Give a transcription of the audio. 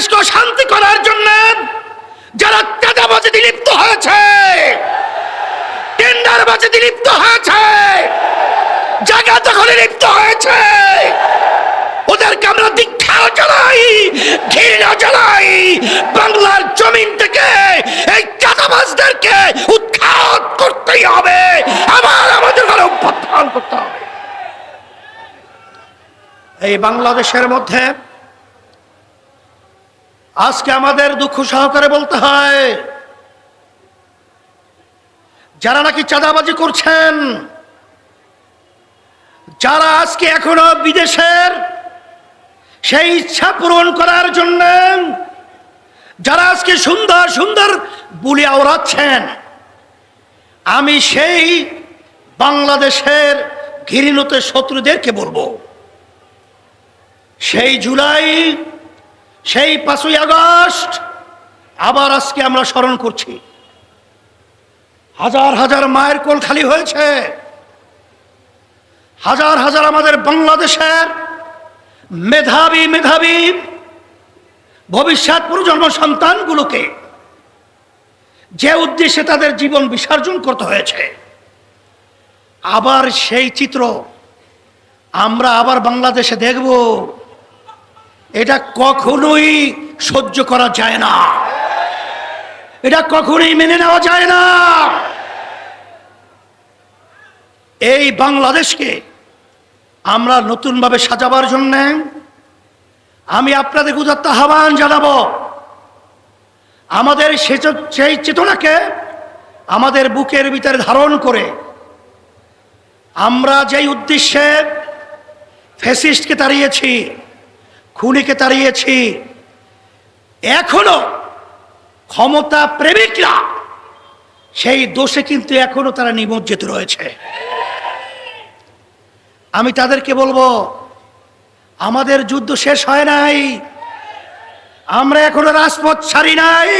দেশকে শান্তি করার জন্য যারা চাঁদাবাজিতে লিপ্ত হয়েছে, টেন্ডারবাজিতে লিপ্ত হয়েছে, জায়গা দখলে লিপ্ত হয়েছে, ওদেরকে আমরা দীক্ষাও জানাই, ঘৃণা জানাই, বাংলার জমিন থেকে এই চাঁদাবাজদেরকে উৎখাত করতেই হবে, আবার আমাদের ঘরে উত্থান করতে হবে। এই বাংলাদেশের মধ্যে আজকে আমাদের দুঃখ সহকারে বলতে হয়, যারা নাকি চাঁদাবাজি করছেন, যারা আজকে এখনও বিদেশের সেই ইচ্ছা পূরণ করার জন্য, যারা আজকে সুন্দর সুন্দর বলে আওড়াচ্ছেন, আমি সেই বাংলাদেশের ঘৃণত শত্রুদেরকে বলব। সেই জুলাই সেই পাঁচই আগস্ট আবার আজকে আমরা স্মরণ করছি। হাজার হাজার মায়ের কোল খালি হয়েছে। হাজার হাজার আমাদের বাংলাদেশের মেধাবী মেধাবী ভবিষ্যৎ প্রজন্ম সন্তানগুলোকে যে উদ্দেশ্যে তাদের জীবন বিসর্জন করতে হয়েছে, আবার সেই চিত্র আমরা আবার বাংলাদেশে দেখব। এটা কখনোই সহ্য করা যায় না। এটা কখনোই মেনে নেওয়া যায় না। এই বাংলাদেশকে আমরা নতুনভাবে সাজাবার জন্য আমি আপনাদের উদাত্ত আহ্বান জানাব। আমাদের সেই চেতনাকে আমাদের বুকের ভিতরে ধারণ করে আমরা যেই উদ্দেশ্যে ফ্যাসিস্টকে তাড়িয়েছি খুনিকে তাড়িয়েছি। এখনও ক্ষমতা প্রেমিকরা সেই দোষে কিন্তু এখনও তারা নিমজ্জিত রয়েছে। আমি তাদেরকে বলব, আমাদের যুদ্ধ শেষ হয় নাই। আমরা এখনও রাজপথ ছাড়ি নাই।